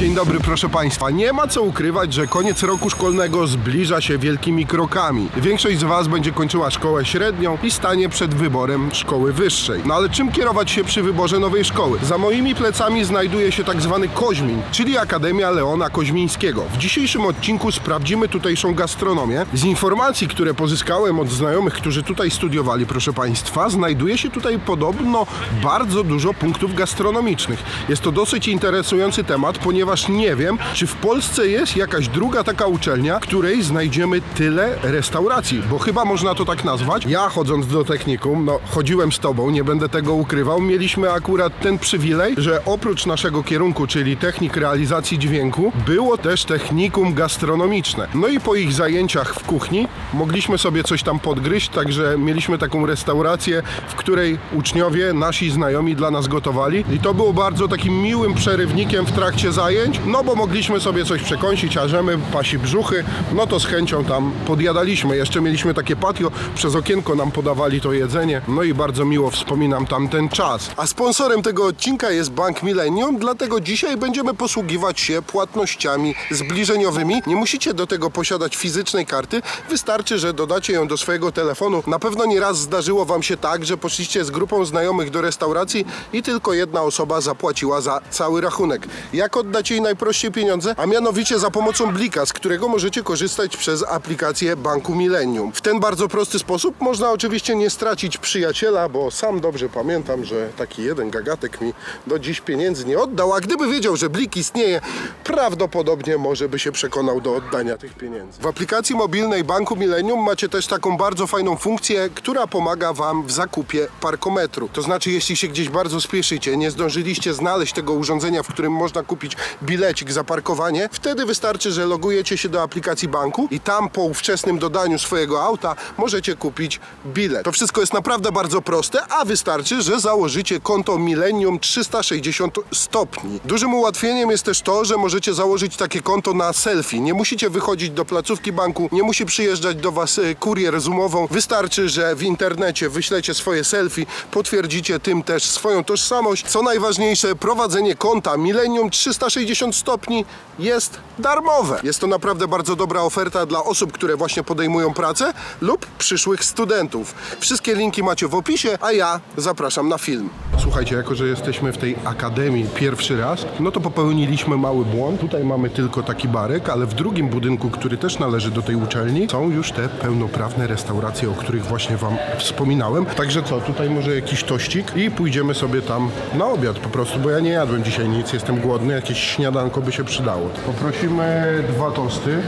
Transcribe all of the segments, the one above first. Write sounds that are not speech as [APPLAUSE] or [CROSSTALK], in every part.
Dzień dobry, proszę Państwa. Nie ma co ukrywać, że koniec roku szkolnego zbliża się wielkimi krokami. Większość z Was będzie kończyła szkołę średnią i stanie przed wyborem szkoły wyższej. No ale czym kierować się przy wyborze nowej szkoły? Za moimi plecami znajduje się tak zwany Koźmin, czyli Akademia Leona Koźmińskiego. W dzisiejszym odcinku sprawdzimy tutejszą gastronomię. Z informacji, które pozyskałem od znajomych, którzy tutaj studiowali, proszę Państwa, znajduje się tutaj podobno bardzo dużo punktów gastronomicznych. Jest to dosyć interesujący temat, ponieważ nie wiem, czy w Polsce jest jakaś druga taka uczelnia, której znajdziemy tyle restauracji, bo chyba można to tak nazwać. Ja chodząc do technikum, no chodziłem z tobą, nie będę tego ukrywał, mieliśmy akurat ten przywilej, że oprócz naszego kierunku, czyli technik realizacji dźwięku, było też technikum gastronomiczne. No i po ich zajęciach w kuchni mogliśmy sobie coś tam podgryźć, także mieliśmy taką restaurację, w której uczniowie, nasi znajomi dla nas gotowali i to było bardzo takim miłym przerywnikiem w trakcie zajęć, no bo mogliśmy sobie coś przekąsić, a że my pasi brzuchy, no to z chęcią tam podjadaliśmy. Jeszcze mieliśmy takie patio, przez okienko nam podawali to jedzenie, no i bardzo miło wspominam tamten czas. A sponsorem tego odcinka jest Bank Millennium, dlatego dzisiaj będziemy posługiwać się płatnościami zbliżeniowymi. Nie musicie do tego posiadać fizycznej karty, wystarczy, że dodacie ją do swojego telefonu. Na pewno nie raz zdarzyło Wam się tak, że poszliście z grupą znajomych do restauracji i tylko jedna osoba zapłaciła za cały rachunek. Jak oddać jej najprościej pieniądze? A mianowicie za pomocą Blika, z którego możecie korzystać przez aplikację Banku Millennium. W ten bardzo prosty sposób można oczywiście nie stracić przyjaciela, bo sam dobrze pamiętam, że taki jeden gagatek mi do dziś pieniędzy nie oddał, a gdyby wiedział, że Blik istnieje, prawdopodobnie może by się przekonał do oddania tych pieniędzy. W aplikacji mobilnej Banku Millennium macie też taką bardzo fajną funkcję, która pomaga Wam w zakupie parkometru. To znaczy, jeśli się gdzieś bardzo spieszycie, nie zdążyliście znaleźć tego urządzenia, w którym można kupić bilecik za parkowanie, wtedy wystarczy, że logujecie się do aplikacji banku i tam po ówczesnym dodaniu swojego auta możecie kupić bilet. To wszystko jest naprawdę bardzo proste, a wystarczy, że założycie konto Millennium 360 stopni. Dużym ułatwieniem jest też to, że możecie założyć takie konto na selfie. Nie musicie wychodzić do placówki banku, nie musi przyjeżdżać do Was e, kurier z umową. Wystarczy, że w internecie wyślecie swoje selfie, potwierdzicie tym też swoją tożsamość. Co najważniejsze, prowadzenie konta Millennium 360 stopni jest darmowe. Jest to naprawdę bardzo dobra oferta dla osób, które właśnie podejmują pracę lub przyszłych studentów. Wszystkie linki macie w opisie, a ja zapraszam na film. Słuchajcie, jako że jesteśmy w tej akademii pierwszy raz, no to popełniliśmy mały błąd. Tutaj mamy tylko taki barek, ale w drugim budynku, który też należy do tej uczelni, są już te pełnoprawne restauracje, o których właśnie Wam wspominałem. Także co, tutaj może jakiś tościk i pójdziemy sobie tam na obiad po prostu, bo ja nie jadłem dzisiaj nic, jestem głodny, jakieś śniadanko by się przydało. Poprosimy dwa tosty.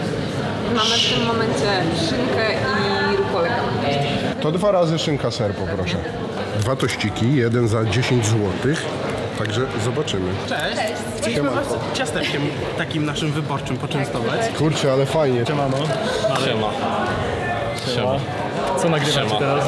Mamy w tym momencie szynkę i rukolę. To dwa razy szynka ser poproszę. Dwa tościki, jeden za 10 zł. Także zobaczymy. Cześć. Chcieliśmy was ciasteczkiem takim naszym wyborczym poczęstować. Kurczę, ale fajnie. Siemano. Siema. Siema. Co nagrywacie teraz?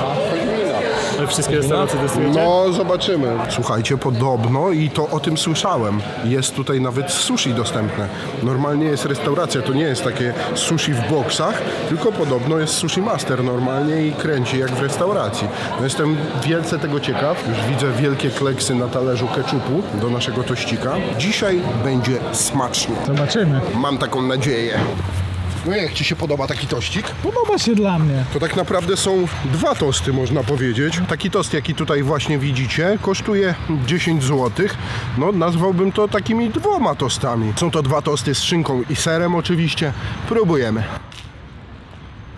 Wszystkie restauracje testujecie? No, zobaczymy. Słuchajcie, podobno i to o tym słyszałem. Jest tutaj nawet sushi dostępne. Normalnie jest restauracja, to nie jest takie sushi w boksach, tylko podobno jest sushi master normalnie i kręci jak w restauracji. No, jestem wielce tego ciekaw. Już widzę wielkie kleksy na talerzu keczupu do naszego tościka. Dzisiaj będzie smacznie. Zobaczymy. Mam taką nadzieję. No jak Ci się podoba taki tościk? Podoba się dla mnie. To tak naprawdę są dwa tosty, można powiedzieć. Taki tost, jaki tutaj właśnie widzicie, kosztuje 10 zł. No, nazwałbym to takimi dwoma tostami. Są to dwa tosty z szynką i serem oczywiście. Próbujemy.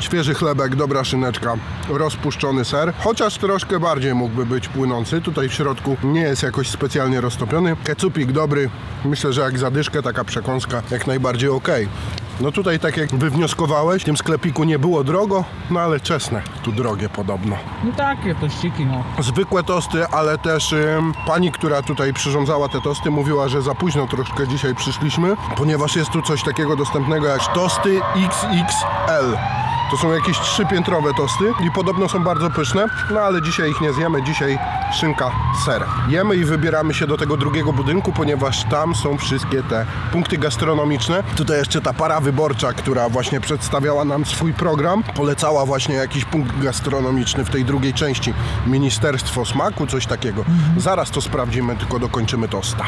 Świeży chlebek, dobra szyneczka, rozpuszczony ser, chociaż troszkę bardziej mógłby być płynący. Tutaj w środku nie jest jakoś specjalnie roztopiony. Kecupik dobry, myślę, że jak zadyszkę taka przekąska jak najbardziej ok. No tutaj tak jak wywnioskowałeś, w tym sklepiku nie było drogo, no ale czesne, tu drogie podobno. No takie tościki, no. Zwykłe tosty, ale też ym, pani, która tutaj przyrządzała te tosty, mówiła, że za późno troszkę dzisiaj przyszliśmy, ponieważ jest tu coś takiego dostępnego jak tosty XXL. To są jakieś trzypiętrowe tosty i podobno są bardzo pyszne, no ale dzisiaj ich nie zjemy, dzisiaj szynka, ser. Jemy i wybieramy się do tego drugiego budynku, ponieważ tam są wszystkie te punkty gastronomiczne. Tutaj jeszcze ta para wyborcza, która właśnie przedstawiała nam swój program, polecała właśnie jakiś punkt gastronomiczny w tej drugiej części. Ministerstwo Smaku, coś takiego. Zaraz to sprawdzimy, tylko dokończymy tosta.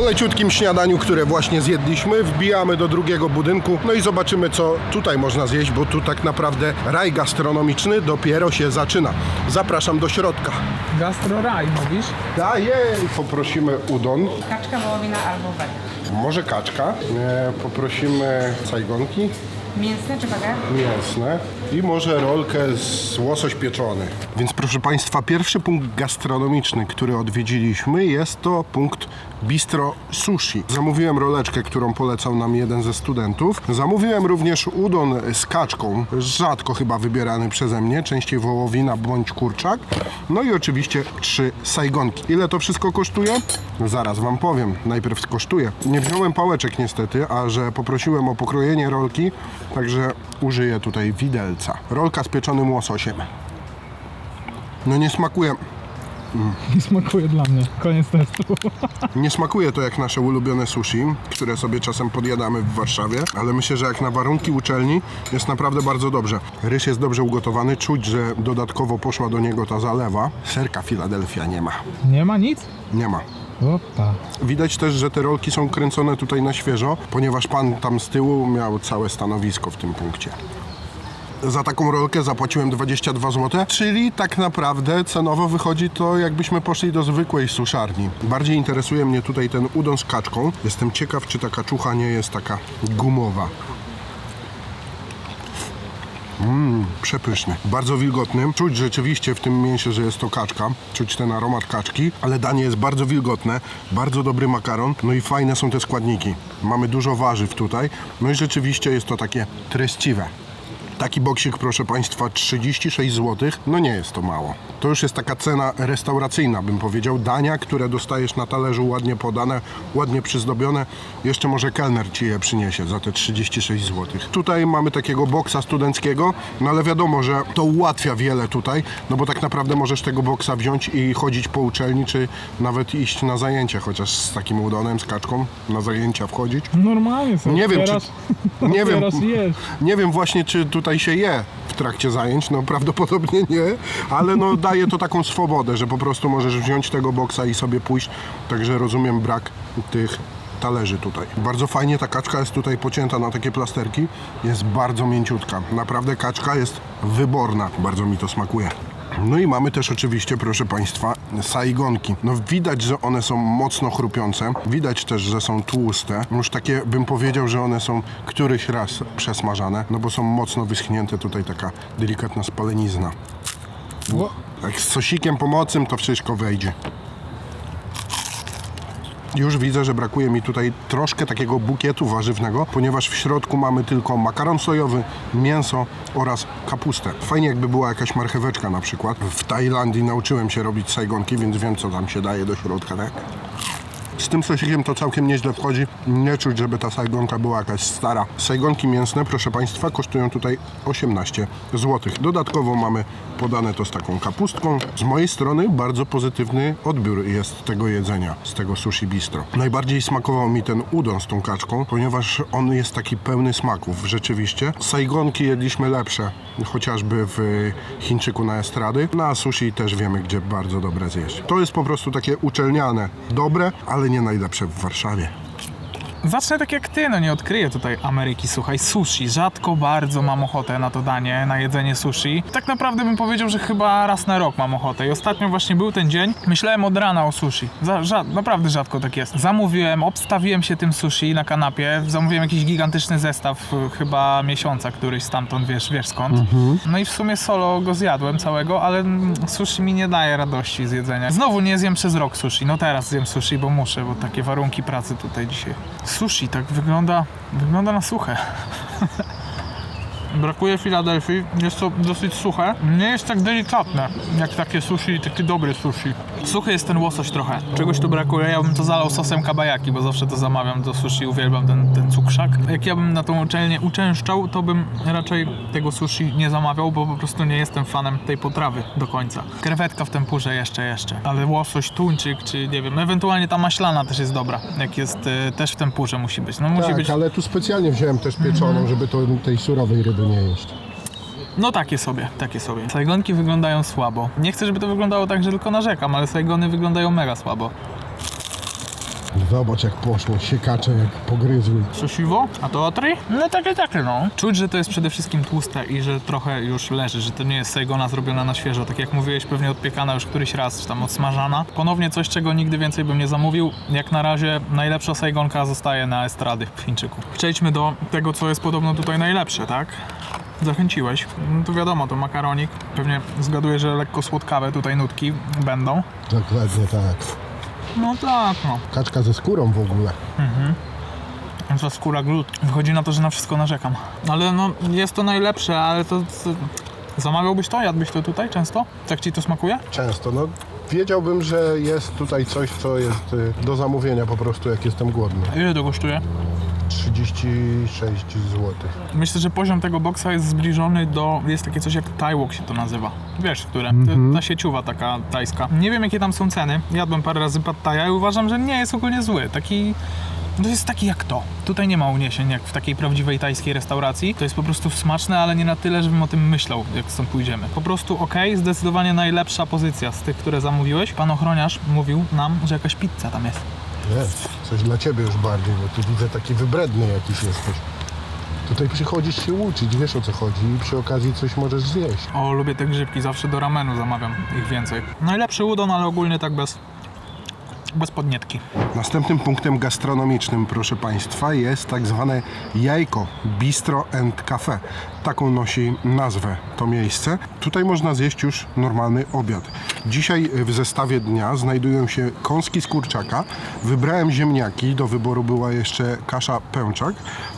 Po leciutkim śniadaniu, które właśnie zjedliśmy, wbijamy do drugiego budynku, no i zobaczymy, co tutaj można zjeść, bo tu tak naprawdę raj gastronomiczny dopiero się zaczyna. Zapraszam do środka. Gastro raj mówisz? Daję! Poprosimy udon, Kaczka wołowina albo wege. może kaczka. E, poprosimy sajgonki Mięsne czy wege? mięsne i może rolkę z łosoś pieczony. Więc proszę Państwa, pierwszy punkt gastronomiczny, który odwiedziliśmy jest to punkt Bistro Sushi. Zamówiłem roleczkę, którą polecał nam jeden ze studentów. Zamówiłem również udon z kaczką, rzadko chyba wybierany przeze mnie, częściej wołowina bądź kurczak. No i oczywiście trzy sajgonki. Ile to wszystko kosztuje? Zaraz Wam powiem. Najpierw kosztuje. Nie wziąłem pałeczek niestety, a że poprosiłem o pokrojenie rolki, także użyję tutaj widelca. Rolka z pieczonym łososiem. No nie smakuje, [LAUGHS] Nie smakuje dla mnie. Koniec testu. nie smakuje to jak nasze ulubione sushi, które sobie czasem podjadamy w Warszawie, ale myślę, że jak na warunki uczelni jest naprawdę bardzo dobrze. Ryż jest dobrze ugotowany, czuć, że dodatkowo poszła do niego ta zalewa. Serka Filadelfia nie ma. Nie ma nic? Nie ma. Opa. Widać też, że te rolki są kręcone tutaj na świeżo, ponieważ pan tam z tyłu miał całe stanowisko w tym punkcie. Za taką rolkę zapłaciłem 22 zł, czyli tak naprawdę cenowo wychodzi to jakbyśmy poszli do zwykłej suszarni. Bardziej interesuje mnie tutaj ten udon z kaczką. Jestem ciekaw, czy ta kaczucha nie jest taka gumowa. Mmm, przepyszny. Bardzo wilgotny. Czuć rzeczywiście w tym mięsie, że jest to kaczka. Czuć ten aromat kaczki, ale danie jest bardzo wilgotne, bardzo dobry makaron, no i fajne są te składniki. Mamy dużo warzyw tutaj, no i rzeczywiście jest to takie treściwe. Taki boksik, proszę Państwa, 36 zł, no nie jest to mało. To już jest taka cena restauracyjna, bym powiedział. Dania, które dostajesz na talerzu, ładnie podane, ładnie przyzdobione. Jeszcze może kelner Ci je przyniesie za te 36 zł. Tutaj mamy takiego boksa studenckiego, no ale wiadomo, że to ułatwia wiele tutaj, no bo tak naprawdę możesz tego boksa wziąć i chodzić po uczelni, czy nawet iść na zajęcia, chociaż z takim udonem, z kaczką, na zajęcia wchodzić. Normalnie sobie Nie wiem, czy- nie [LAUGHS] wiem. Nie wiem właśnie, czy tutaj się je w trakcie zajęć, no prawdopodobnie nie, ale no daje to taką swobodę, że po prostu możesz wziąć tego boksa i sobie pójść, także rozumiem brak tych talerzy tutaj. Bardzo fajnie ta kaczka jest tutaj pocięta na takie plasterki, jest bardzo mięciutka. Naprawdę kaczka jest wyborna, bardzo mi to smakuje. No i mamy też oczywiście, proszę Państwa, saigonki. No widać, że one są mocno chrupiące. Widać też, że są tłuste. Już takie bym powiedział, że one są któryś raz przesmażane, no bo są mocno wyschnięte. Tutaj taka delikatna spalenizna. Jak z sosikiem pomocnym to wszystko wejdzie. Już widzę, że brakuje mi tutaj troszkę takiego bukietu warzywnego, ponieważ w środku mamy tylko makaron sojowy, mięso oraz kapustę. Fajnie jakby była jakaś marcheweczka na przykład. W Tajlandii nauczyłem się robić sajgonki, więc wiem co tam się daje do środka, tak? Z tym sosikiem to całkiem nieźle wchodzi. Nie czuć, żeby ta sajgonka była jakaś stara. Sajgonki mięsne, proszę Państwa, kosztują tutaj 18 zł. Dodatkowo mamy podane to z taką kapustką. Z mojej strony bardzo pozytywny odbiór jest tego jedzenia, z tego sushi bistro. Najbardziej smakował mi ten udon z tą kaczką, ponieważ on jest taki pełny smaków, rzeczywiście. Sajgonki jedliśmy lepsze, chociażby w Chińczyku na Estrady. Na sushi też wiemy, gdzie bardzo dobre zjeść. To jest po prostu takie uczelniane, dobre, ale nie najlepsze w Warszawie. Zacznę tak jak ty, no nie odkryję tutaj Ameryki, słuchaj, sushi. Rzadko bardzo mam ochotę na to danie, na jedzenie sushi. Tak naprawdę bym powiedział, że chyba raz na rok mam ochotę. I ostatnio właśnie był ten dzień, myślałem od rana o sushi. Za, ża- naprawdę rzadko tak jest. Zamówiłem, obstawiłem się tym sushi na kanapie, zamówiłem jakiś gigantyczny zestaw, y, chyba miesiąca któryś stamtąd, wiesz, wiesz skąd. No i w sumie solo go zjadłem całego, ale sushi mi nie daje radości z jedzenia. Znowu nie zjem przez rok sushi. No teraz zjem sushi, bo muszę, bo takie warunki pracy tutaj dzisiaj. Sushi tak wygląda, wygląda na suche. Brakuje Filadelfii, jest to dosyć suche. Nie jest tak delikatne jak takie sushi, takie dobre sushi. Suchy jest ten łosoś trochę. Czegoś tu brakuje, ja bym to zalał sosem kabajaki, bo zawsze to zamawiam do sushi, uwielbiam ten, ten cukrzak. Jak ja bym na tą uczelnię uczęszczał, to bym raczej tego sushi nie zamawiał, bo po prostu nie jestem fanem tej potrawy do końca. Krewetka w tempurze jeszcze, jeszcze. Ale łosoś, tuńczyk, czy nie wiem, ewentualnie ta maślana też jest dobra. Jak jest, e, też w tempurze musi być. No musi tak, być ale tu specjalnie wziąłem też pieczoną, żeby to, tej surowej ryby nie jeść. No takie sobie, takie sobie. Sajgonki wyglądają słabo. Nie chcę, żeby to wyglądało tak, że tylko narzekam, ale sajgony wyglądają mega słabo. Zobacz jak poszło, siekacze jak pogryzły. Sosiwo? A to otry? No takie, takie no. Czuć, że to jest przede wszystkim tłuste i że trochę już leży, że to nie jest Saigona zrobiona na świeżo. Tak jak mówiłeś, pewnie odpiekana już któryś raz, czy tam odsmażana. Ponownie coś, czego nigdy więcej bym nie zamówił. Jak na razie najlepsza Saigonka zostaje na estrady w Chińczyku. Przejdźmy do tego, co jest podobno tutaj najlepsze, tak? Zachęciłeś. No to wiadomo, to makaronik. Pewnie zgaduję, że lekko słodkawe tutaj nutki będą. Dokładnie tak. No tak, no. Kaczka ze skórą w ogóle. Ta skóra glut. Wychodzi na to, że na wszystko narzekam. Ale no, jest to najlepsze, ale to... to... Zamawiałbyś to? Jadłbyś to tutaj często? Tak ci to smakuje? Często, no wiedziałbym, że jest tutaj coś, co jest y, do zamówienia po prostu jak jestem głodny. Ile to kosztuje? 36 zł. Myślę, że poziom tego boksa jest zbliżony do... Jest takie coś jak Thai się to nazywa. Wiesz, które? To, ta sieciowa taka tajska. Nie wiem, jakie tam są ceny. Jadłem parę razy pad i uważam, że nie jest ogólnie zły. Taki... To jest taki jak to. Tutaj nie ma uniesień jak w takiej prawdziwej tajskiej restauracji. To jest po prostu smaczne, ale nie na tyle, żebym o tym myślał, jak stąd pójdziemy. Po prostu ok, zdecydowanie najlepsza pozycja z tych, które zamówiłeś. Pan ochroniarz mówił nam, że jakaś pizza tam jest. Jest, coś dla ciebie już bardziej, bo tu widzę taki wybredny jakiś jesteś. Tutaj przychodzisz się uczyć, wiesz o co chodzi i przy okazji coś możesz zjeść. O, lubię te grzybki, zawsze do ramenu zamawiam ich więcej. Najlepszy udon, ale ogólnie tak bez, bez podnietki. Następnym punktem gastronomicznym, proszę Państwa, jest tak zwane jajko Bistro and Cafe. Taką nosi nazwę to miejsce. Tutaj można zjeść już normalny obiad. Dzisiaj w zestawie dnia znajdują się kąski z kurczaka. Wybrałem ziemniaki, do wyboru była jeszcze kasza pęczak.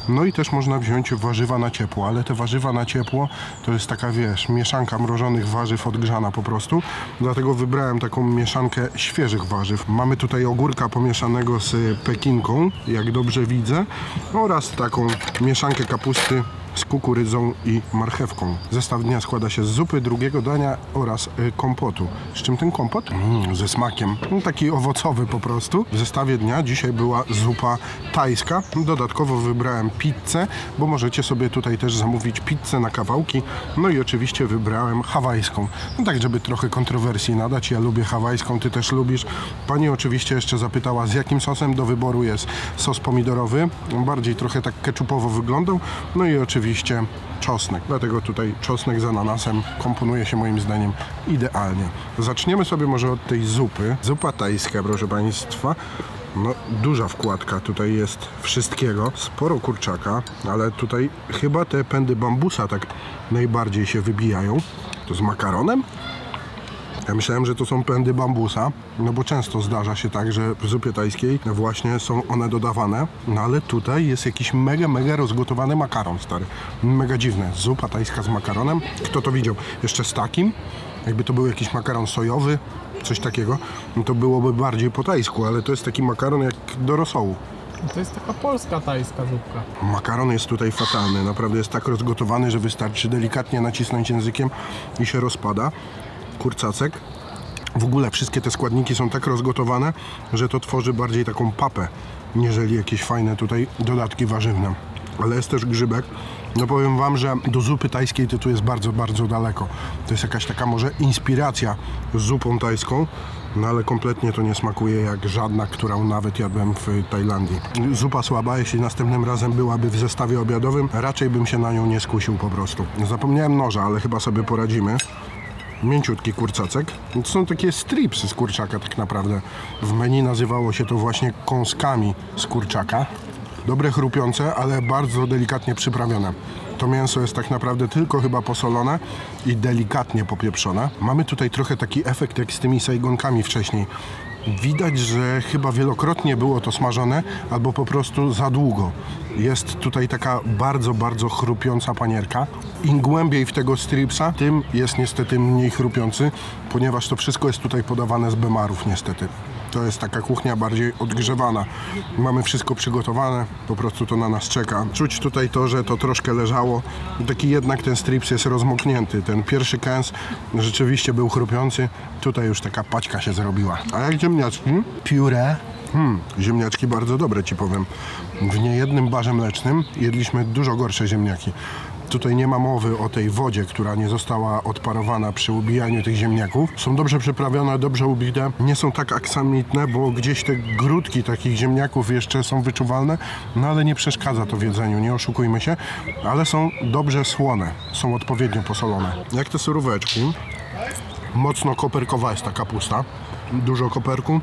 No i też można wziąć warzywa na ciepło, ale te warzywa na ciepło to jest taka, wiesz, mieszanka mrożonych warzyw odgrzana po prostu. Dlatego wybrałem taką mieszankę świeżych warzyw. Mamy tutaj ogórka pomieszanego z pekinką, jak dobrze widzę, oraz taką mieszankę kapusty z kukurydzą i marchewką. Zestaw dnia składa się z zupy, drugiego dania oraz y, kompotu. Z czym ten kompot? Mm, ze smakiem. No, taki owocowy po prostu. W zestawie dnia dzisiaj była zupa tajska. Dodatkowo wybrałem pizzę, bo możecie sobie tutaj też zamówić pizzę na kawałki. No i oczywiście wybrałem hawajską. No tak, żeby trochę kontrowersji nadać. Ja lubię hawajską, ty też lubisz. Pani oczywiście jeszcze zapytała, z jakim sosem do wyboru jest sos pomidorowy. Bardziej trochę tak keczupowo wyglądał. No i oczywiście czosnek. Dlatego tutaj czosnek z ananasem komponuje się moim zdaniem idealnie. Zaczniemy sobie może od tej zupy. Zupa tajska, proszę Państwa. No, duża wkładka tutaj jest wszystkiego. Sporo kurczaka, ale tutaj chyba te pędy bambusa tak najbardziej się wybijają. To z makaronem? Ja myślałem, że to są pędy bambusa, no bo często zdarza się tak, że w zupie tajskiej właśnie są one dodawane, no ale tutaj jest jakiś mega, mega rozgotowany makaron, stary. Mega dziwne. Zupa tajska z makaronem. Kto to widział? Jeszcze z takim? Jakby to był jakiś makaron sojowy, coś takiego, no to byłoby bardziej po tajsku, ale to jest taki makaron jak do rosołu. To jest taka polska tajska zupka. Makaron jest tutaj fatalny. Naprawdę jest tak rozgotowany, że wystarczy delikatnie nacisnąć językiem i się rozpada. Kurcacek. W ogóle wszystkie te składniki są tak rozgotowane, że to tworzy bardziej taką papę, niżeli jakieś fajne tutaj dodatki warzywne. Ale jest też grzybek. No powiem Wam, że do zupy tajskiej to tu jest bardzo, bardzo daleko. To jest jakaś taka może inspiracja z zupą tajską, no ale kompletnie to nie smakuje jak żadna, którą nawet jadłem w Tajlandii. Zupa słaba, jeśli następnym razem byłaby w zestawie obiadowym, raczej bym się na nią nie skusił po prostu. Zapomniałem noża, ale chyba sobie poradzimy mięciutki kurcacek. To są takie stripsy z kurczaka tak naprawdę. W menu nazywało się to właśnie kąskami z kurczaka. Dobre chrupiące, ale bardzo delikatnie przyprawione. To mięso jest tak naprawdę tylko chyba posolone i delikatnie popieprzone. Mamy tutaj trochę taki efekt jak z tymi sajgonkami wcześniej. Widać, że chyba wielokrotnie było to smażone, albo po prostu za długo. Jest tutaj taka bardzo, bardzo chrupiąca panierka. Im głębiej w tego stripsa, tym jest niestety mniej chrupiący, ponieważ to wszystko jest tutaj podawane z bemarów niestety. To jest taka kuchnia bardziej odgrzewana. Mamy wszystko przygotowane, po prostu to na nas czeka. Czuć tutaj to, że to troszkę leżało. Taki jednak ten strips jest rozmoknięty. Ten pierwszy kęs rzeczywiście był chrupiący. Tutaj już taka paćka się zrobiła. A jak ziemniaczki? Pióre. Hmm, ziemniaczki bardzo dobre ci powiem. W niejednym barze mlecznym jedliśmy dużo gorsze ziemniaki. Tutaj nie ma mowy o tej wodzie, która nie została odparowana przy ubijaniu tych ziemniaków. Są dobrze przyprawione, dobrze ubite. Nie są tak aksamitne, bo gdzieś te grudki takich ziemniaków jeszcze są wyczuwalne, no ale nie przeszkadza to w jedzeniu, nie oszukujmy się. Ale są dobrze słone, są odpowiednio posolone. Jak te suróweczki, mocno koperkowa jest ta kapusta, dużo koperku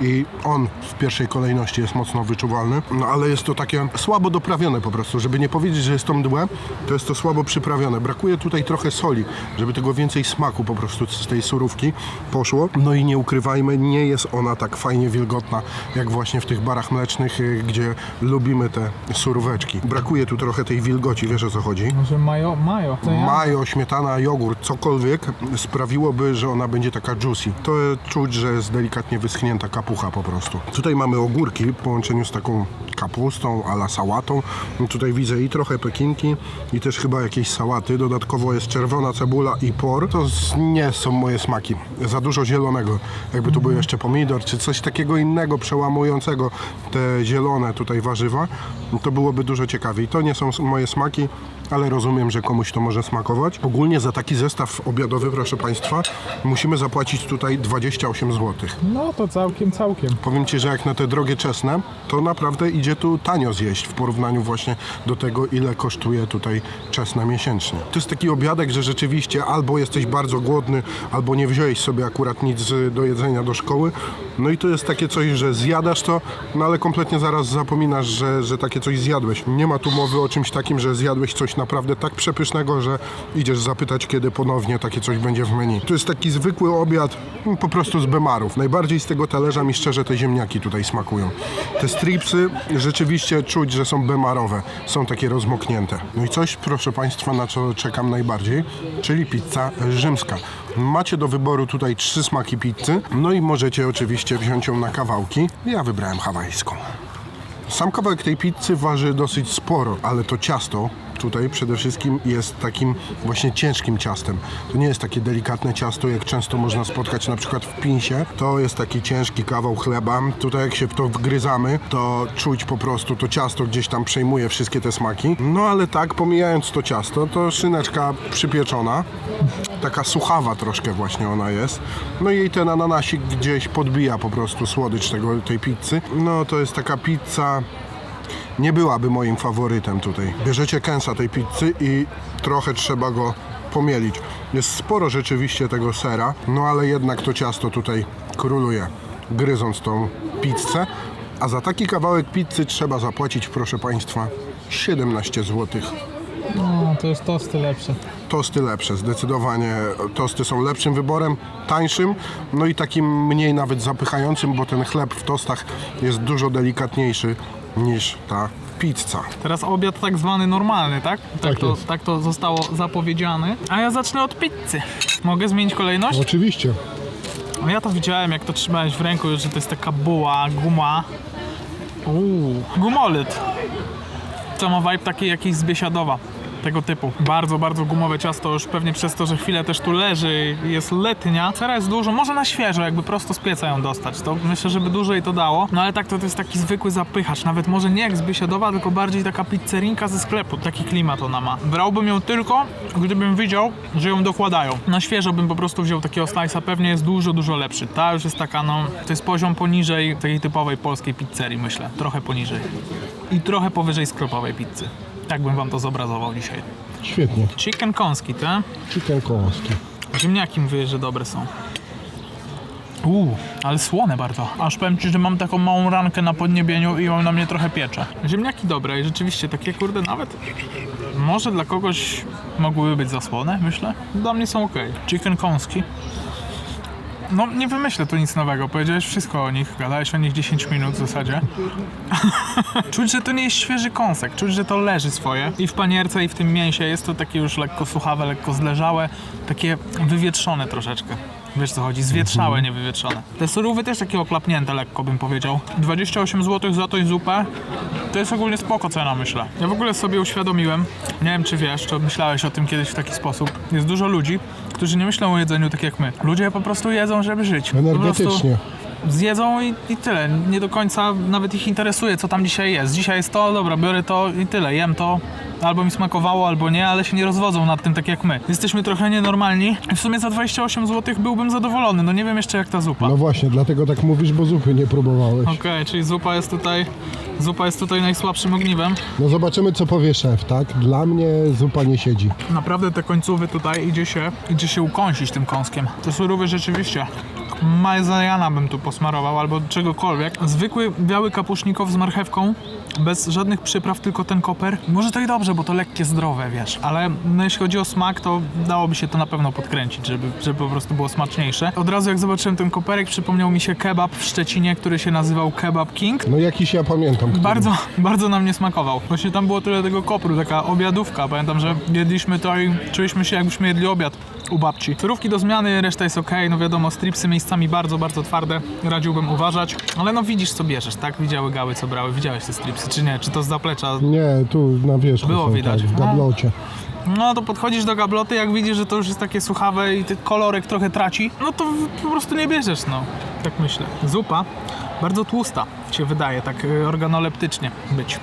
i on w pierwszej kolejności jest mocno wyczuwalny, no ale jest to takie słabo doprawione po prostu, żeby nie powiedzieć, że jest to mdłe, to jest to słabo przyprawione. Brakuje tutaj trochę soli, żeby tego więcej smaku po prostu z tej surówki poszło. No i nie ukrywajmy, nie jest ona tak fajnie wilgotna, jak właśnie w tych barach mlecznych, y, gdzie lubimy te suróweczki. Brakuje tu trochę tej wilgoci, wiesz o co chodzi? Może majo, majo. To ja? Majo, śmietana, jogurt, cokolwiek sprawiłoby, że ona będzie taka juicy. To czuć, że jest delikatnie wyschnięta kapucha po prostu. Tutaj mamy ogórki w połączeniu z taką kapustą, ala sałatą. Tutaj widzę i trochę pekinki i też chyba jakieś sałaty. Dodatkowo jest czerwona cebula i por. To nie są moje smaki. Za dużo zielonego. Jakby tu był jeszcze pomidor, czy coś takiego innego przełamującego te zielone tutaj warzywa, to byłoby dużo ciekawiej. To nie są moje smaki ale rozumiem, że komuś to może smakować. Ogólnie za taki zestaw obiadowy, proszę Państwa, musimy zapłacić tutaj 28 zł. No to całkiem, całkiem. Powiem Ci, że jak na te drogie czesne, to naprawdę idzie tu tanio zjeść w porównaniu właśnie do tego, ile kosztuje tutaj czesne miesięcznie. To jest taki obiadek, że rzeczywiście albo jesteś bardzo głodny, albo nie wziąłeś sobie akurat nic y, do jedzenia do szkoły. No i to jest takie coś, że zjadasz to, no ale kompletnie zaraz zapominasz, że, że takie coś zjadłeś. Nie ma tu mowy o czymś takim, że zjadłeś coś naprawdę tak przepysznego, że idziesz zapytać, kiedy ponownie takie coś będzie w menu. To jest taki zwykły obiad mm, po prostu z bemarów. Najbardziej z tego talerza mi szczerze te ziemniaki tutaj smakują. Te stripsy rzeczywiście czuć, że są bemarowe. Są takie rozmoknięte. No i coś, proszę Państwa, na co czekam najbardziej, czyli pizza rzymska. Macie do wyboru tutaj trzy smaki pizzy, no i możecie oczywiście wziąć ją na kawałki. Ja wybrałem hawajską. Sam kawałek tej pizzy waży dosyć sporo, ale to ciasto tutaj przede wszystkim jest takim właśnie ciężkim ciastem. To nie jest takie delikatne ciasto, jak często można spotkać na przykład w pinsie. To jest taki ciężki kawał chleba. Tutaj jak się w to wgryzamy, to czuć po prostu to ciasto gdzieś tam przejmuje wszystkie te smaki. No ale tak, pomijając to ciasto, to szyneczka przypieczona. Taka suchawa troszkę właśnie ona jest. No i jej ten ananasik gdzieś podbija po prostu słodycz tego, tej pizzy. No to jest taka pizza nie byłaby moim faworytem tutaj. Bierzecie kęsa tej pizzy i trochę trzeba go pomielić. Jest sporo rzeczywiście tego sera, no ale jednak to ciasto tutaj króluje, gryząc tą pizzę. A za taki kawałek pizzy trzeba zapłacić, proszę Państwa, 17 zł. No, to jest tosty lepsze. Tosty lepsze, zdecydowanie tosty są lepszym wyborem, tańszym, no i takim mniej nawet zapychającym, bo ten chleb w tostach jest dużo delikatniejszy niż ta pizza. Teraz obiad tak zwany normalny, tak? Tak, to, jest. tak to zostało zapowiedziane. A ja zacznę od pizzy. Mogę zmienić kolejność? Oczywiście. No ja to widziałem, jak to trzymałeś w ręku, że to jest taka buła, guma. Uuu, gumolyt. To ma vibe taki jakiś z biesiadowa. Tego typu. Bardzo, bardzo gumowe ciasto, już pewnie przez to, że chwilę też tu leży, jest letnia. Sera jest dużo, może na świeżo, jakby prosto z pieca ją dostać. To myślę, żeby dłużej to dało. No ale tak to, to jest taki zwykły zapychacz. Nawet może nie jak z tylko bardziej taka pizzerinka ze sklepu. Taki klimat ona ma. Brałbym ją tylko, gdybym widział, że ją dokładają. Na świeżo bym po prostu wziął takiego slice'a, pewnie jest dużo, dużo lepszy. Ta już jest taka, no, to jest poziom poniżej takiej typowej polskiej pizzerii, myślę. Trochę poniżej. I trochę powyżej sklepowej pizzy. Tak bym wam to zobrazował dzisiaj. Świetnie. Chicken kąski, te? Chicken kąski. Ziemniaki mówię, że dobre są. Uuu, ale słone bardzo. Aż powiem ci, że mam taką małą rankę na podniebieniu i on na mnie trochę piecze. Ziemniaki dobre i rzeczywiście takie kurde nawet może dla kogoś mogłyby być za słone, myślę. Dla mnie są ok. Chicken kąski. No nie wymyślę tu nic nowego, powiedziałeś wszystko o nich, gadałeś o nich 10 minut w zasadzie. [LAUGHS] Czuć, że to nie jest świeży kąsek, czuć, że to leży swoje. I w panierce, i w tym mięsie jest to takie już lekko suchawe, lekko zleżałe, takie wywietrzone troszeczkę. Wiesz co chodzi? Zwietrzałe, nie wywietrzone. Te surówy też takie oklapnięte lekko bym powiedział. 28 zł za i zupę. To jest ogólnie spoko cena, myślę. Ja w ogóle sobie uświadomiłem, nie wiem czy wiesz, czy myślałeś o tym kiedyś w taki sposób. Jest dużo ludzi, którzy nie myślą o jedzeniu tak jak my. Ludzie po prostu jedzą, żeby żyć. Po prostu Energetycznie. zjedzą i, i tyle. Nie do końca nawet ich interesuje, co tam dzisiaj jest. Dzisiaj jest to, dobra, biorę to i tyle, jem to. Albo mi smakowało, albo nie, ale się nie rozwodzą nad tym tak jak my. Jesteśmy trochę nienormalni. W sumie za 28 zł byłbym zadowolony. No nie wiem jeszcze jak ta zupa. No właśnie, dlatego tak mówisz, bo zupy nie próbowałeś. Okej, czyli zupa jest tutaj. Zupa jest tutaj najsłabszym ogniwem. No zobaczymy, co powie szef, tak? Dla mnie zupa nie siedzi. Naprawdę te końcówy tutaj idzie się, idzie się ukąsić tym kąskiem. Te surowy rzeczywiście. Majzajana bym tu posmarował albo czegokolwiek. Zwykły biały kapuśnikow z marchewką, bez żadnych przypraw, tylko ten koper. Może to i dobrze, bo to lekkie, zdrowe, wiesz. Ale no, jeśli chodzi o smak, to dałoby się to na pewno podkręcić, żeby, żeby po prostu było smaczniejsze. Od razu jak zobaczyłem ten koperek, przypomniał mi się kebab w Szczecinie, który się nazywał Kebab King. No jakiś ja pamiętam. który- Bardzo, bardzo nam nie smakował. Właśnie tam było tyle tego kopru, taka obiadówka. Pamiętam, że jedliśmy to i czuliśmy się jakbyśmy jedli obiad u babci. Surówki do zmiany, reszta jest ok, no wiadomo, stripsy miejscami bardzo, bardzo twarde, radziłbym uważać. Ale no widzisz co bierzesz, tak? Widziały gały co brały, widziałeś te stripsy, czy nie? Czy to z zaplecza? Nie, tu na wierzchu Było są, widać. Tak, w No. gablocie. No to podchodzisz do gabloty, jak widzisz, że to już jest takie suchawe i kolorek trochę traci, no to po prostu nie bierzesz, no. Tak myślę. Zupa bardzo tłusta się wydaje, tak y, organoleptycznie być.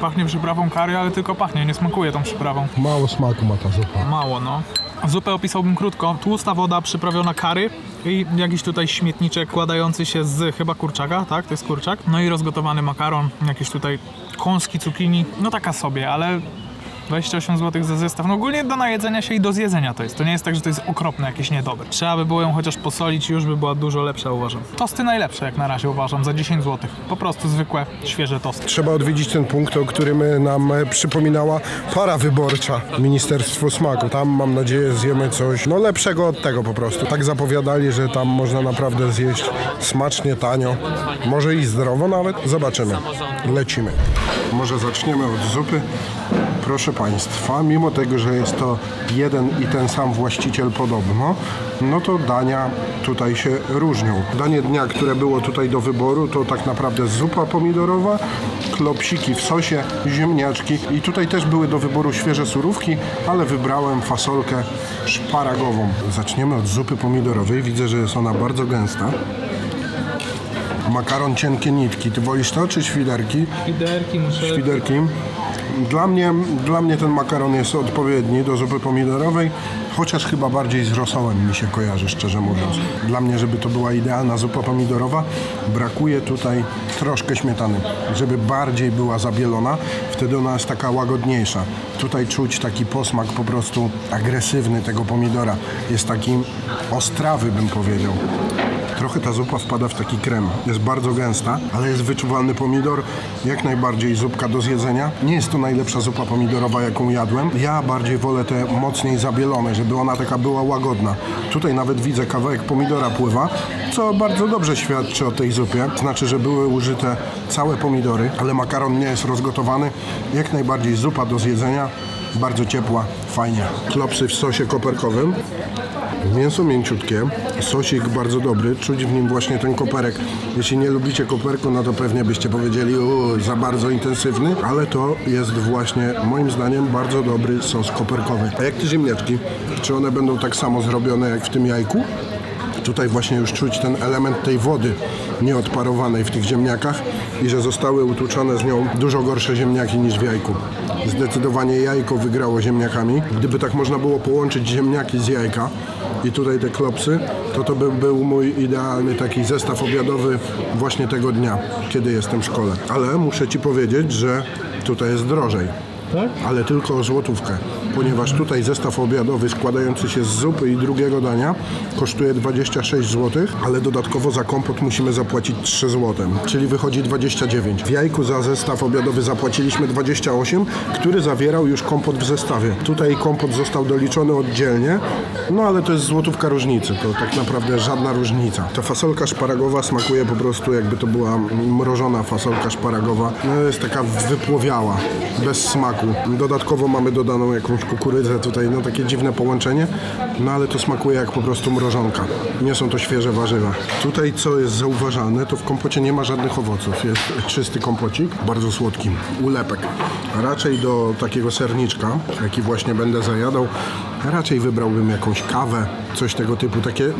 Pachnie przyprawą curry, ale tylko pachnie, nie smakuje tą przyprawą. Mało smaku ma ta zupa. Mało, no. Zupę opisałbym krótko. Tłusta woda przyprawiona curry i jakiś tutaj śmietniczek kładający się z chyba kurczaka, tak? To jest kurczak. No i rozgotowany makaron, jakieś tutaj kąski cukinii. No taka sobie, ale 28 zł za zestaw. No ogólnie do najedzenia się i do zjedzenia to jest. To nie jest tak, że to jest okropne, jakieś niedobre. Trzeba by było ją chociaż posolić i już by była dużo lepsza, uważam. Tosty najlepsze jak na razie uważam, za 10 zł. Po prostu zwykłe, świeże tosty. Trzeba odwiedzić ten punkt, o którym nam e, przypominała para wyborcza Ministerstwo Smaku. Tam mam nadzieję zjemy coś no lepszego od tego po prostu. Tak zapowiadali, że tam można naprawdę zjeść smacznie, tanio, może i zdrowo nawet. Zobaczymy. Lecimy. Może zaczniemy od zupy. Proszę Państwa, mimo tego, że jest to jeden i ten sam właściciel podobno, no to dania tutaj się różnią. Danie dnia, które było tutaj do wyboru, to tak naprawdę zupa pomidorowa, klopsiki w sosie, ziemniaczki i tutaj też były do wyboru świeże surówki, ale wybrałem fasolkę szparagową. Zaczniemy od zupy pomidorowej. Widzę, że jest ona bardzo gęsta. Makaron cienkie nitki. Ty wolisz to czy świderki? Świderki muszę... Świderki. Dla mnie, dla mnie ten makaron jest odpowiedni do zupy pomidorowej, chociaż chyba bardziej z rosołem mi się kojarzy, szczerze mówiąc. Dla mnie, żeby to była idealna zupa pomidorowa, brakuje tutaj troszkę śmietany, żeby bardziej była zabielona, wtedy ona jest taka łagodniejsza. Tutaj czuć taki posmak po prostu agresywny tego pomidora. Jest taki ostrawy, bym powiedział. Trochę ta zupa wpada w taki krem. Jest bardzo gęsta, ale jest wyczuwalny pomidor. Jak najbardziej zupka do zjedzenia. Nie jest to najlepsza zupa pomidorowa, jaką jadłem. Ja bardziej wolę te mocniej zabielone, żeby ona taka była łagodna. Tutaj nawet widzę kawałek pomidora pływa, co bardzo dobrze świadczy o tej zupie. Znaczy, że były użyte całe pomidory, ale makaron nie jest rozgotowany. Jak najbardziej zupa do zjedzenia. Bardzo ciepła, fajnie. Klopsy w sosie koperkowym. Mięso mięciutkie, sosik bardzo dobry, czuć w nim właśnie ten koperek. Jeśli nie lubicie koperku, no to pewnie byście powiedzieli, uuu, za bardzo intensywny, ale to jest właśnie moim zdaniem bardzo dobry sos koperkowy. A jak te ziemniaczki? Czy one będą tak samo zrobione jak w tym jajku? Tutaj właśnie już czuć ten element tej wody nieodparowanej w tych ziemniakach i że zostały utłuczone z nią dużo gorsze ziemniaki niż w jajku. Zdecydowanie jajko wygrało ziemniakami. Gdyby tak można było połączyć ziemniaki z jajka i tutaj te klopsy, to to by był mój idealny taki zestaw obiadowy właśnie tego dnia, kiedy jestem w szkole. Ale muszę Ci powiedzieć, że tutaj jest drożej Tak? ale tylko o złotówkę, ponieważ tutaj zestaw obiadowy składający się z zupy i drugiego dania kosztuje 26 zł, ale dodatkowo za kompot musimy zapłacić 3 zł, czyli wychodzi 29. W jajku za zestaw obiadowy zapłaciliśmy 28, który zawierał już kompot w zestawie. Tutaj kompot został doliczony oddzielnie, no ale to jest złotówka różnicy, to tak naprawdę żadna różnica. Ta fasolka szparagowa smakuje po prostu jakby to była mrożona fasolka szparagowa. No jest taka wypłowiała, bez smaku. Dodatkowo mamy dodaną jakąś kukurydzę tutaj, no takie dziwne połączenie, no ale to smakuje jak po prostu mrożonka. Nie są to świeże warzywa. Tutaj co jest zauważalne, to w kompocie nie ma żadnych owoców. Jest czysty kompocik, bardzo słodki, ulepek. Raczej do takiego serniczka, jaki właśnie będę zajadał, raczej wybrałbym jakąś kawę, coś tego typu, takie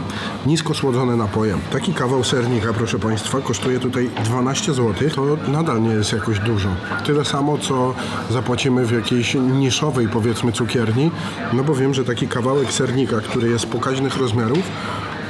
nisko słodzone napoje. Taki kawał sernika, proszę Państwa, kosztuje tutaj 12 zł, to nadal nie jest jakoś dużo. Tyle samo, co zapłacimy w jakiejś niszowej, powiedzmy, cukierni, no bo wiem, że taki kawałek sernika, który jest pokaźnych rozmiarów,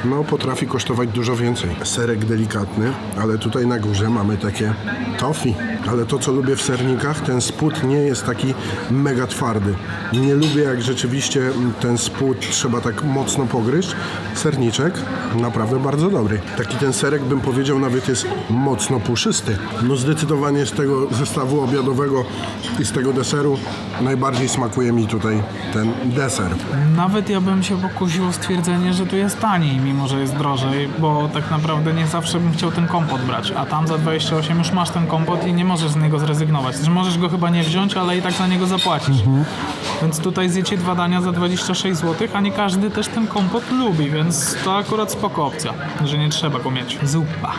no potrafi kosztować dużo więcej. Serek delikatny, ale tutaj na górze mamy takie tofi. Ale to, co lubię w sernikach, ten spód nie jest taki mega twardy. Nie lubię, jak rzeczywiście ten spód trzeba tak mocno pogryźć. Serniczek naprawdę bardzo dobry. Taki ten serek, bym powiedział, nawet jest mocno puszysty. No zdecydowanie z tego zestawu obiadowego i z tego deseru najbardziej smakuje mi tutaj ten deser. Nawet ja bym się pokusił o stwierdzenie, że tu jest taniej, mimo że jest drożej, bo tak naprawdę nie zawsze bym chciał ten kompot brać, a tam za 28 już masz ten kompot i nie możesz z niego zrezygnować. Że możesz go chyba nie wziąć, ale i tak za niego zapłacić. Więc tutaj zjecie dwa dania za 26 zł, a nie każdy też ten kompot lubi, więc to akurat spoko opcja, że nie trzeba go mieć. Zupa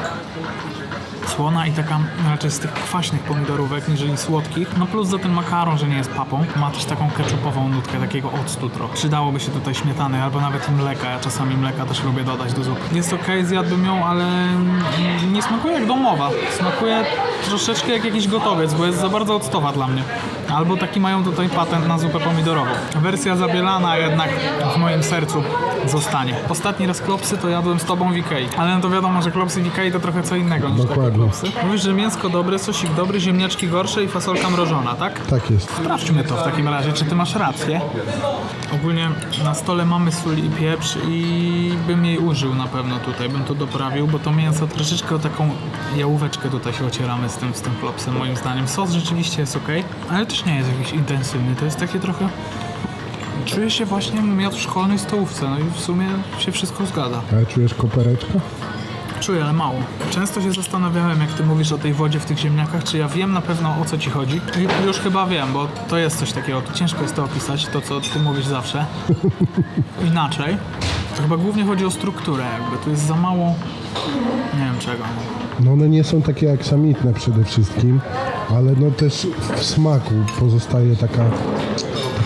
słona i taka raczej z tych kwaśnych pomidorówek, niżeli słodkich. No plus za ten makaron, że nie jest papą, ma też taką keczupową nutkę, takiego octu trochę. Przydałoby się tutaj śmietany albo nawet mleka. Ja czasami mleka też lubię dodać do zupy. Jest okej, zjadłbym ją, ale mm, nie smakuje jak domowa. Smakuje troszeczkę jak jakiś gotowiec, bo jest za bardzo octowa dla mnie. Albo taki mają tutaj patent na zupę pomidorową. Wersja zabielana jednak w moim sercu zostanie. Ostatni raz klopsy to jadłem z tobą w Ikei. Ale no to wiadomo, że klopsy w Ikei to trochę co innego niż Dokładnie. Mówisz, że mięsko dobre, sosik dobry, ziemniaczki gorsze i fasolka mrożona, tak? Tak jest. Sprawdźmy to w takim razie, czy ty masz rację. Ogólnie na stole mamy sól i pieprz i bym jej użył na pewno tutaj, bym to doprawił, bo to mięso troszeczkę o taką jałóweczkę tutaj się ocieramy z tym, z tym klopsem moim zdaniem. Sos rzeczywiście jest ok, ale też nie jest jakiś intensywny, to jest takie trochę... Czuję się właśnie miał w szkolnej stołówce, no i w sumie się wszystko zgadza. Ale czujesz kopereczkę? Czuję, ale mało. Często się zastanawiałem, jak ty mówisz o tej wodzie w tych ziemniakach, czy ja wiem na pewno o co ci chodzi. I już chyba wiem, bo to jest coś takiego. Ciężko jest to opisać, to co ty mówisz zawsze. [LAUGHS] Inaczej. To chyba głównie chodzi o strukturę, jakby. Tu jest za mało. Nie wiem czego. No one nie są takie aksamitne przede wszystkim, ale no też w smaku pozostaje taka,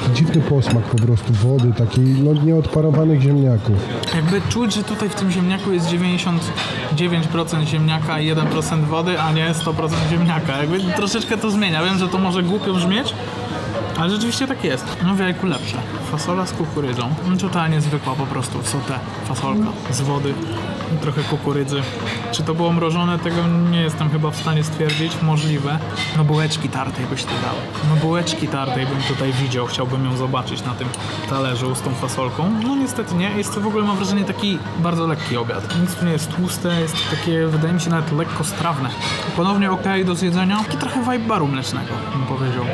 taki dziwny posmak po prostu wody, takiej no nieodparowanych ziemniaków. Jakby czuć, że tutaj w tym ziemniaku jest 99% ziemniaka i 1% wody, a nie 100% ziemniaka. Jakby troszeczkę to zmienia. Wiem, że to może głupio brzmieć, ale rzeczywiście tak jest. No w jajku lepsze. Fasola z kukurydzą. Totalnie zwykła po prostu sotę. Fasolka z wody trochę kukurydzy. Czy to było mrożone? Tego nie jestem chyba w stanie stwierdzić. Możliwe. No bułeczki tartej byś tu dał. No bułeczki tartej bym tutaj widział. Chciałbym ją zobaczyć na tym talerzu z tą fasolką. No niestety nie. Jest to w ogóle mam wrażenie taki bardzo lekki obiad. Nic tu nie jest tłuste. Jest takie, wydaje mi się, nawet lekko strawne. Ponownie ok do zjedzenia. Taki trochę vibe baru mlecznego, bym powiedział.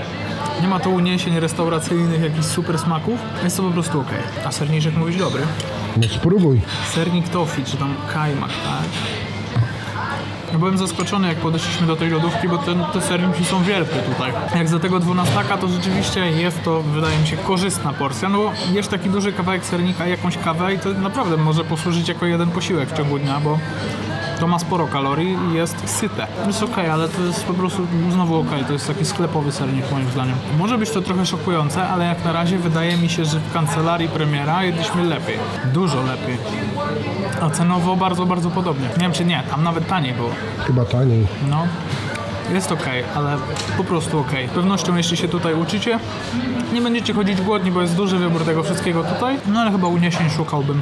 Nie ma tu uniesień restauracyjnych, jakichś super smaków. Jest to po prostu ok. A serniczek mówisz dobry. No spróbuj. Sernik tofi, czy tam kajmak, tak? Ja byłem zaskoczony, jak podeszliśmy do tej lodówki, bo te, te serniki są wielkie tutaj. Jak za tego dwunastaka, to rzeczywiście jest to, wydaje mi się, korzystna porcja. No bo jesz taki duży kawałek sernika jakąś kawę i to naprawdę może posłużyć jako jeden posiłek w ciągu dnia, bo to ma sporo kalorii i jest syte. Jest okej, ale to jest po prostu znowu okej. To jest taki sklepowy sernik moim zdaniem. Może być to trochę szokujące, ale jak na razie wydaje mi się, że w kancelarii premiera jedliśmy lepiej. Dużo lepiej. A cenowo bardzo, bardzo podobnie. Nie wiem czy nie, tam nawet taniej było. Chyba taniej. No, jest ok, ale po prostu ok. Z pewnością, jeśli się tutaj uczycie, nie będziecie chodzić głodni, bo jest duży wybór tego wszystkiego tutaj. No ale chyba uniesień szukałbym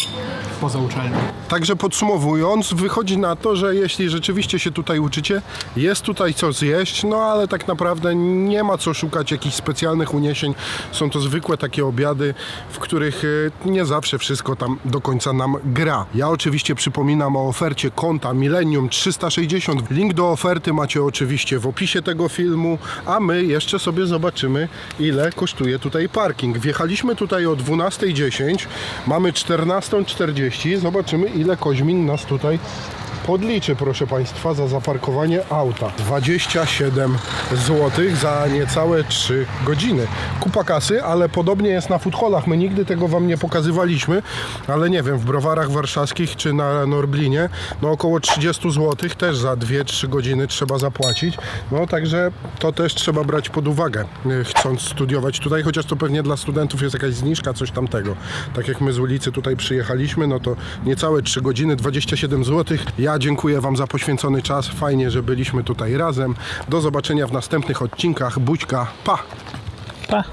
poza uczelnią. Także podsumowując, wychodzi na to, że jeśli rzeczywiście się tutaj uczycie, jest tutaj co zjeść, no ale tak naprawdę nie ma co szukać jakichś specjalnych uniesień. Są to zwykłe takie obiady, w których e, nie zawsze wszystko tam do końca nam gra. Ja oczywiście przypominam o ofercie konta Millennium 360. Link do oferty macie oczywiście w opisie tego filmu, a my jeszcze sobie zobaczymy, ile kosztuje tutaj parking. Wjechaliśmy tutaj o 12.10, mamy 14.40. Zobaczymy, ile Koźmin nas tutaj podliczy, proszę Państwa, za zaparkowanie auta. 27 zł za niecałe 3 godziny. Kupa kasy, ale podobnie jest na foodhallach. My nigdy tego Wam nie pokazywaliśmy, ale nie wiem, w browarach warszawskich czy na Norblinie, no około 30 zł też za 2-3 godziny trzeba zapłacić. No także to też trzeba brać pod uwagę, chcąc chcąc studiować tutaj, chociaż to pewnie dla studentów jest jakaś zniżka, coś tamtego. Tak jak my z ulicy tutaj przyjechaliśmy, no to niecałe 3 godziny, 27 zł. Dziękuję Wam za poświęcony czas. Fajnie, że byliśmy tutaj razem. Do zobaczenia w następnych odcinkach. Buźka, pa! Pa.